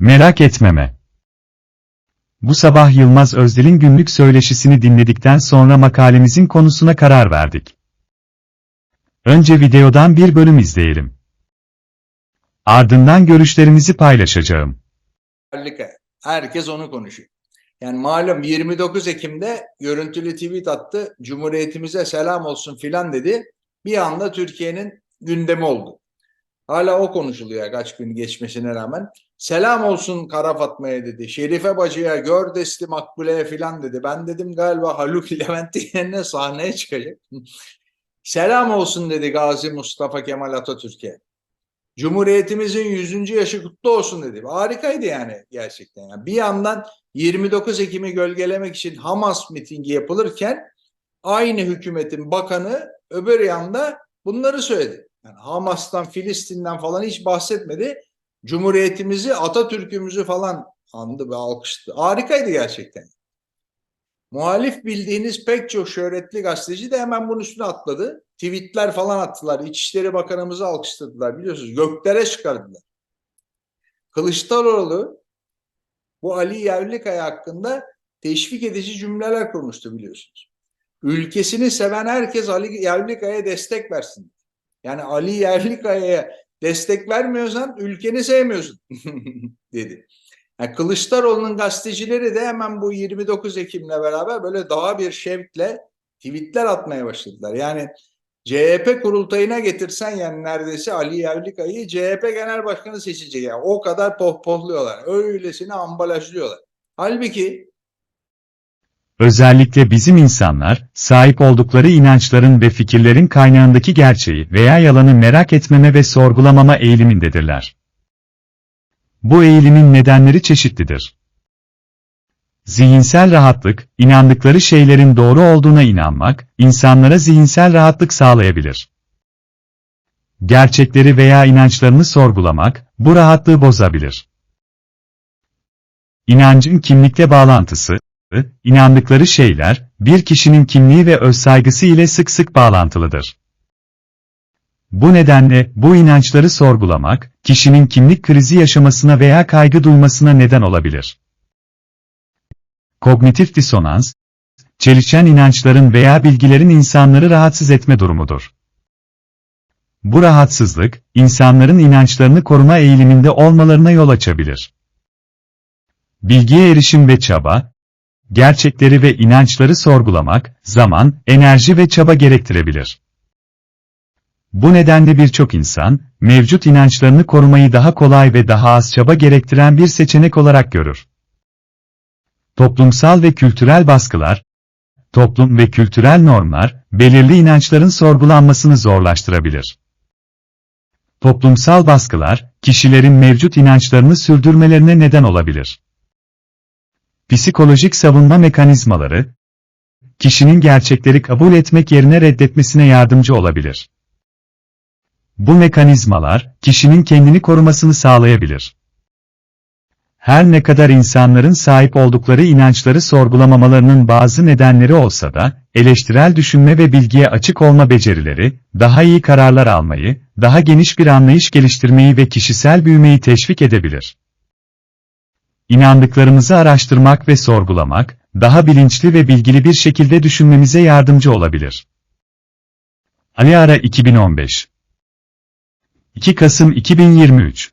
Merak etmeme. Bu sabah Yılmaz Özdel'in günlük söyleşisini dinledikten sonra makalemizin konusuna karar verdik. Önce videodan bir bölüm izleyelim. Ardından görüşlerimizi paylaşacağım. Herkes onu konuşuyor. Yani malum 29 Ekim'de görüntülü tweet attı. Cumhuriyetimize selam olsun filan dedi. Bir anda Türkiye'nin gündemi oldu. Hala o konuşuluyor kaç gün geçmesine rağmen. Selam olsun Kara Fatma'ya dedi. Şerife Bacı'ya, Gördesli Makbule'ye filan dedi. Ben dedim galiba Haluk Levent'in yerine sahneye çıkacak. selam olsun dedi Gazi Mustafa Kemal Atatürk'e. Cumhuriyetimizin 100. yaşı kutlu olsun dedi. Harikaydı yani gerçekten. Yani bir yandan 29 Ekim'i gölgelemek için Hamas mitingi yapılırken aynı hükümetin bakanı öbür yanda bunları söyledi. Yani Hamas'tan, Filistin'den falan hiç bahsetmedi. Cumhuriyetimizi, Atatürk'ümüzü falan andı ve alkışladı. Harikaydı gerçekten. Muhalif bildiğiniz pek çok şöhretli gazeteci de hemen bunun üstüne atladı. Tweetler falan attılar. İçişleri Bakanımızı alkışladılar biliyorsunuz. Göklere çıkardılar. Kılıçdaroğlu bu Ali Yerlikaya hakkında teşvik edici cümleler kurmuştu biliyorsunuz. Ülkesini seven herkes Ali Yerlikaya'ya destek versin. Yani Ali Yerlikaya'ya destek vermiyorsan ülkeni sevmiyorsun dedi. Yani Kılıçdaroğlu'nun gazetecileri de hemen bu 29 Ekim'le beraber böyle daha bir şevkle tweetler atmaya başladılar. Yani CHP kurultayına getirsen yani neredeyse Ali Yerlikaya'yı CHP Genel Başkanı seçecek. Yani o kadar pohpohluyorlar. Öylesine ambalajlıyorlar. Halbuki Özellikle bizim insanlar, sahip oldukları inançların ve fikirlerin kaynağındaki gerçeği veya yalanı merak etmeme ve sorgulamama eğilimindedirler. Bu eğilimin nedenleri çeşitlidir. Zihinsel rahatlık, inandıkları şeylerin doğru olduğuna inanmak, insanlara zihinsel rahatlık sağlayabilir. Gerçekleri veya inançlarını sorgulamak, bu rahatlığı bozabilir. İnancın kimlikle bağlantısı, inandıkları şeyler, bir kişinin kimliği ve özsaygısı ile sık sık bağlantılıdır. Bu nedenle, bu inançları sorgulamak, kişinin kimlik krizi yaşamasına veya kaygı duymasına neden olabilir. Kognitif disonans, çelişen inançların veya bilgilerin insanları rahatsız etme durumudur. Bu rahatsızlık, insanların inançlarını koruma eğiliminde olmalarına yol açabilir. Bilgiye erişim ve çaba, gerçekleri ve inançları sorgulamak, zaman, enerji ve çaba gerektirebilir. Bu nedenle birçok insan, mevcut inançlarını korumayı daha kolay ve daha az çaba gerektiren bir seçenek olarak görür. Toplumsal ve kültürel baskılar, toplum ve kültürel normlar, belirli inançların sorgulanmasını zorlaştırabilir. Toplumsal baskılar, kişilerin mevcut inançlarını sürdürmelerine neden olabilir. Psikolojik savunma mekanizmaları, kişinin gerçekleri kabul etmek yerine reddetmesine yardımcı olabilir. Bu mekanizmalar, kişinin kendini korumasını sağlayabilir. Her ne kadar insanların sahip oldukları inançları sorgulamamalarının bazı nedenleri olsa da, eleştirel düşünme ve bilgiye açık olma becerileri, daha iyi kararlar almayı, daha geniş bir anlayış geliştirmeyi ve kişisel büyümeyi teşvik edebilir. İnandıklarımızı araştırmak ve sorgulamak, daha bilinçli ve bilgili bir şekilde düşünmemize yardımcı olabilir. Ali Ara 2015 2 Kasım 2023